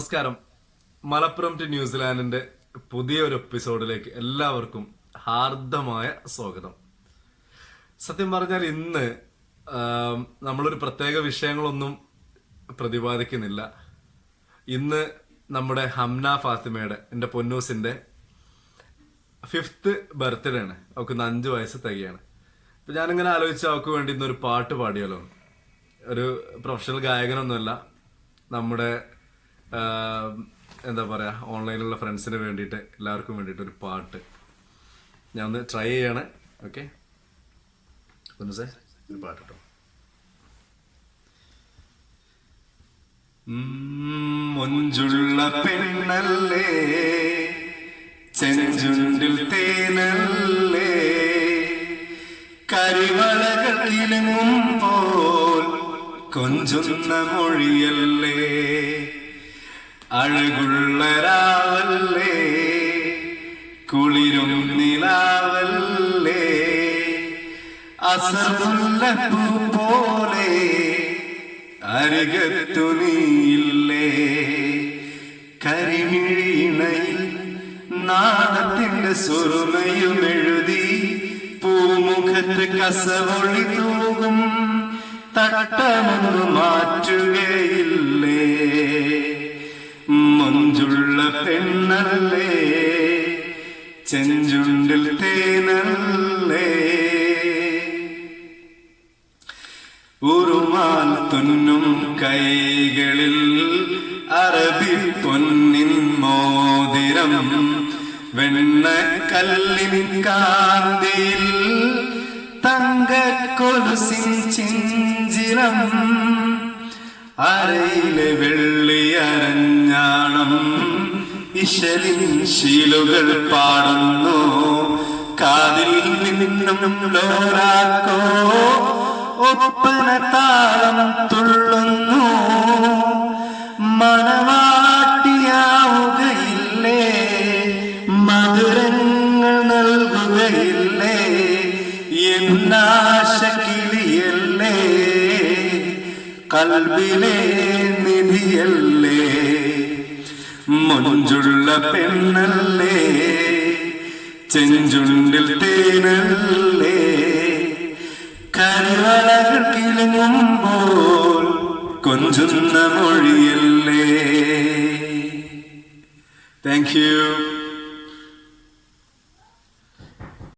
നമസ്കാരം. മലപ്പുറം ടു ന്യൂസിലാൻഡിന്റെ പുതിയൊരു എപ്പിസോഡിലേക്ക് എല്ലാവർക്കും ഹാർദമായ സ്വാഗതം. സത്യം പറഞ്ഞാൽ ഇന്ന് നമ്മളൊരു പ്രത്യേക വിഷയങ്ങളൊന്നും പ്രതിപാദിക്കുന്നില്ല. ഇന്ന് നമ്മുടെ ഹംന ഫാത്തിമയുടെ എന്റെ പൊന്നൂസിന്റെ ഫിഫ്ത്ത് ബർത്ത്ഡേ ആണ് അവൾക്ക് ഇന്ന് അഞ്ച് വയസ്സ് തികയാണ്. അപ്പം ഞാനിങ്ങനെ ആലോചിച്ച് അവൾക്ക് വേണ്ടി ഇന്നൊരു പാട്ട് പാടിയാലോ. ഒരു പ്രൊഫഷണൽ ഗായകനൊന്നുമല്ല. നമ്മുടെ എന്താ പറയാ ഓൺലൈനിലുള്ള ഫ്രണ്ട്സിന് വേണ്ടിയിട്ട് എല്ലാവർക്കും വേണ്ടിയിട്ട് ഒരു പാട്ട്. ഞാൻ ഒന്ന് ട്രൈ ചെയ്യാണ് ഓക്കെ? ഒന്ന് സാർ ഒരു പാട്ട് കേട്ടോ മൊഞ്ചുള്ള പെണ്ണല്ലേ ചെഞ്ചുണ്ടിൽ തേനല്ലേ കരിവളകളിലും പോൽ കൊഞ്ചുന്ന മൊഴിയല്ലേ. അഴകുള്ള രാവല്ലേ കുളിരും നിലാവല്ലേ അസറുള്ള പൂ പോലെ അരികത്തു നീയില്ലേ കരിമിഴിണയിൽ നാണത്തിന്റെ സുറുമയും എഴുതി പൂമുഖത്ത് കസവൊളി തൂകും തട്ടമൊന്നു മാറ്റുകയില്ലേ. പെണ്ണല്ലേ ചെഞ്ചുണ്ടിൽ തേനല്ലേ? ഉറുമാൽ തുന്നും കൈകളിൽ അറബി പൊന്നിൻ മോതിരം വെണ്ണക്കല്ലിൻ കാന്തിയിൽ തങ്കക്കൊലുസിൻ ചിഞ്ചിരം. അരയിലെ വെള്ളിയരഞ്ഞാണം ഇശലിൻ ശീലുകൾ പാടുന്നു. കാതിൽ നിന്നും ഒപ്പന താളം തുള്ളുന്നു. മണവാട്ടിയാവുകയില്ലേ? മധുരങ്ങൾ നൽകുകയില്ലേ? എന്നാശ കിളിയല്ലേ കൽവിലെ നിധിയല്ലേ? മൊഞ്ചുള്ള പെണ്ണല്ലേ? ചെഞ്ചുണ്ടിൽ തേനല്ലേ? കരിവളകൾ കൊഞ്ചുന്ന മൊഴിയല്ലേ? Thank you